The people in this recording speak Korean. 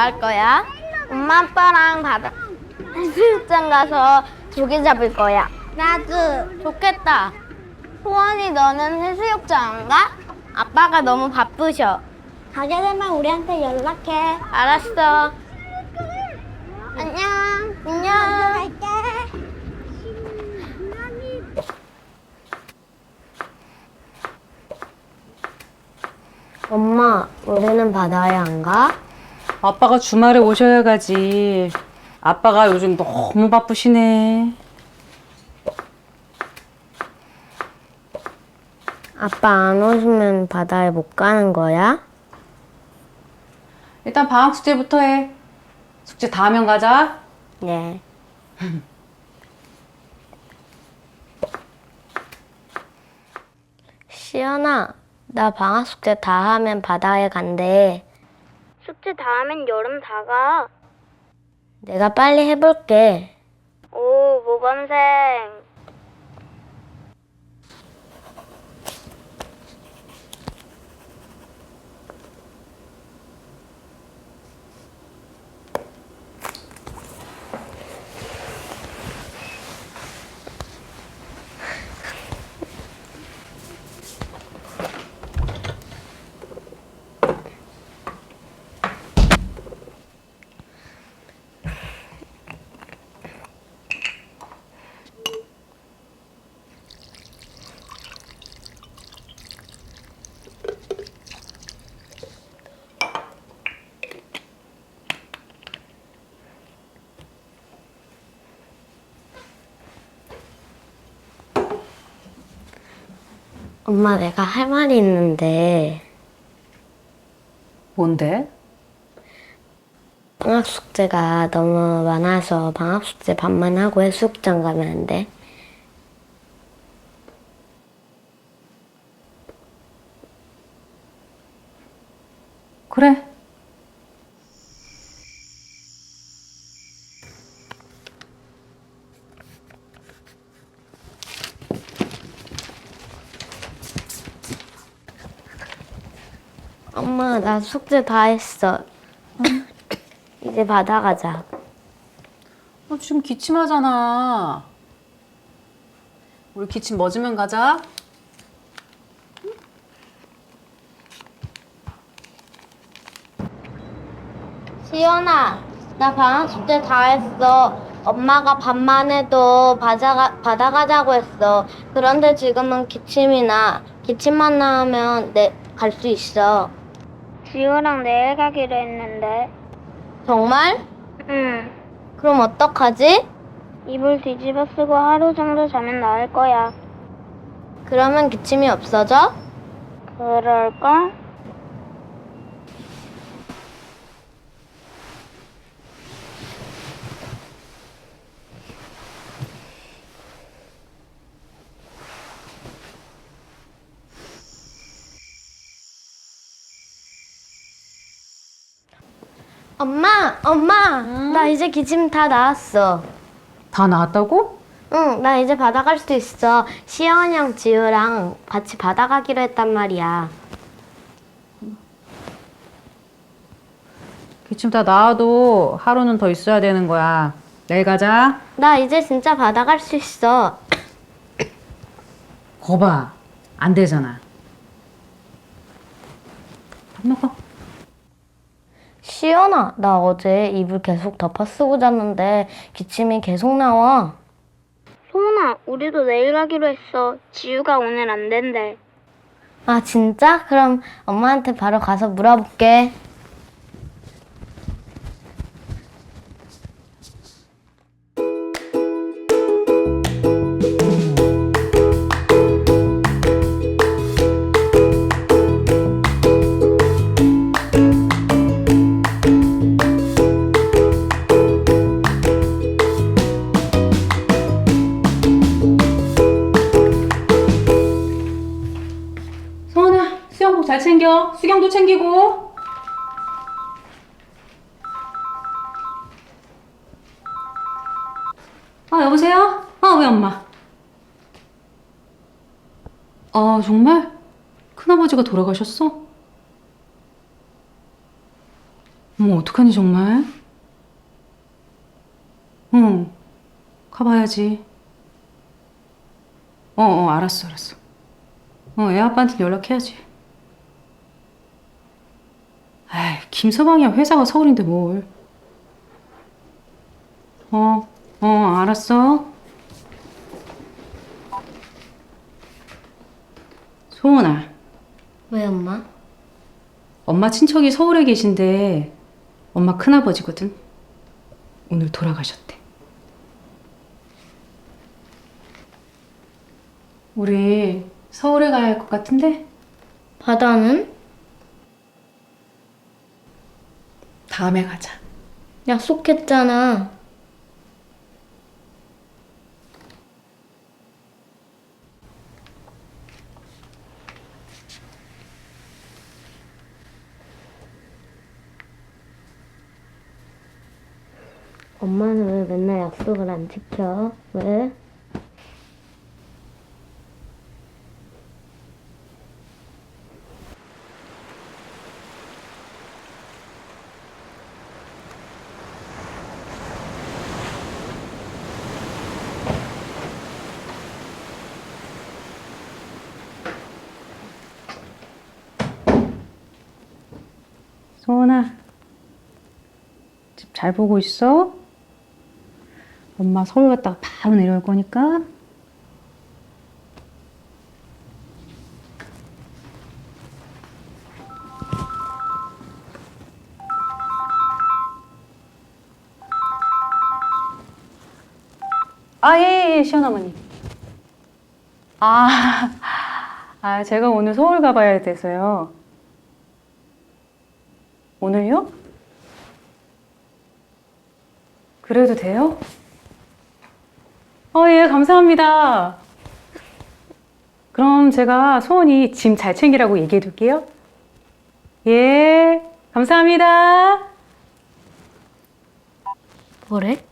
할 거야? 엄마 아빠랑 바다 해수욕장 가서 조개 잡을 거야. 나도. 좋겠다. 소원이 너는 해수욕장 안 가? 아빠가 너무 바쁘셔. 가게 되면 우리한테 연락해. 알았어. 안녕. 안녕. 갈게. 엄마, 우리는 바다에 안 가? 아빠가 주말에 오셔야 가지. 아빠가 요즘 너무 바쁘시네. 아빠 안 오시면 바다에 못 가는 거야? 일단 방학 숙제부터 해. 숙제 다 하면 가자. 네. 시연아, 나 방학 숙제 다 하면 바다에 간대. 숙제 다 하면 여름 다 가. 내가 빨리 해볼게. 오, 모범생. 엄마, 내가 할 말이 있는데. 뭔데? 방학 숙제가 너무 많아서 방학 숙제 반만 하고 해수욕장 가면 안 돼? 그래. 엄마, 나 숙제 다 했어. 이제 바다 가자. 너 지금 기침하잖아. 우리 기침 멎으면 가자. 시연아, 나 방학 숙제 다 했어. 엄마가 밤만 해도 바다, 가, 바다 가자고 했어. 그런데 지금은 기침이 나. 기침만 나면 내 갈 수 있어. 지우랑 내일 가기로 했는데. 정말? 응. 그럼 어떡하지? 이불 뒤집어 쓰고 하루 정도 자면 나을 거야. 그러면 기침이 없어져? 그럴까? 엄마, 엄마, 나 이제 기침 다 나았어. 다 나왔다고? 응, 나 이제 바다 갈 수 있어. 시연이랑 지우랑 같이 바다 가기로 했단 말이야. 기침 다 나와도 하루는 더 있어야 되는 거야. 내일 가자. 나 이제 진짜 바다 갈 수 있어. 거봐. 안 되잖아. 밥 먹어. 시연아, 나 어제 이불 계속 덮어 쓰고 잤는데 기침이 계속 나와. 소은아, 우리도 내일 가기로 했어. 지우가 오늘 안 된대. 아, 진짜? 그럼 엄마한테 바로 가서 물어볼게. 수영복 잘 챙겨. 수경도 챙기고. 아, 여보세요? 아, 왜 엄마? 아, 정말? 큰아버지가 돌아가셨어? 어머, 어떡하니, 정말? 응, 가봐야지. 어, 어, 알았어, 알았어. 어, 애 아빠한테 연락해야지. 아이, 김서방이야. 회사가 서울인데 뭘. 어, 어, 알았어. 소은아, 왜 엄마? 엄마 친척이 서울에 계신데 엄마 큰아버지거든. 오늘 돌아가셨대. 우리 서울에 가야 할 것 같은데? 바다는? 다음에 가자. 약속했잖아. 엄마는 왜 맨날 약속을 안 지켜? 왜? 소은아, 집 잘 보고 있어? 엄마 서울 갔다가 바로 내려올 거니까. 아, 예, 예, 예, 시원어머니. 아, 아, 제가 오늘 서울 가봐야 돼서요. 오늘요? 그래도 돼요? 어, 예, 감사합니다. 그럼 제가 소원이 짐 잘 챙기라고 얘기해 둘게요. 예, 감사합니다. 뭐래?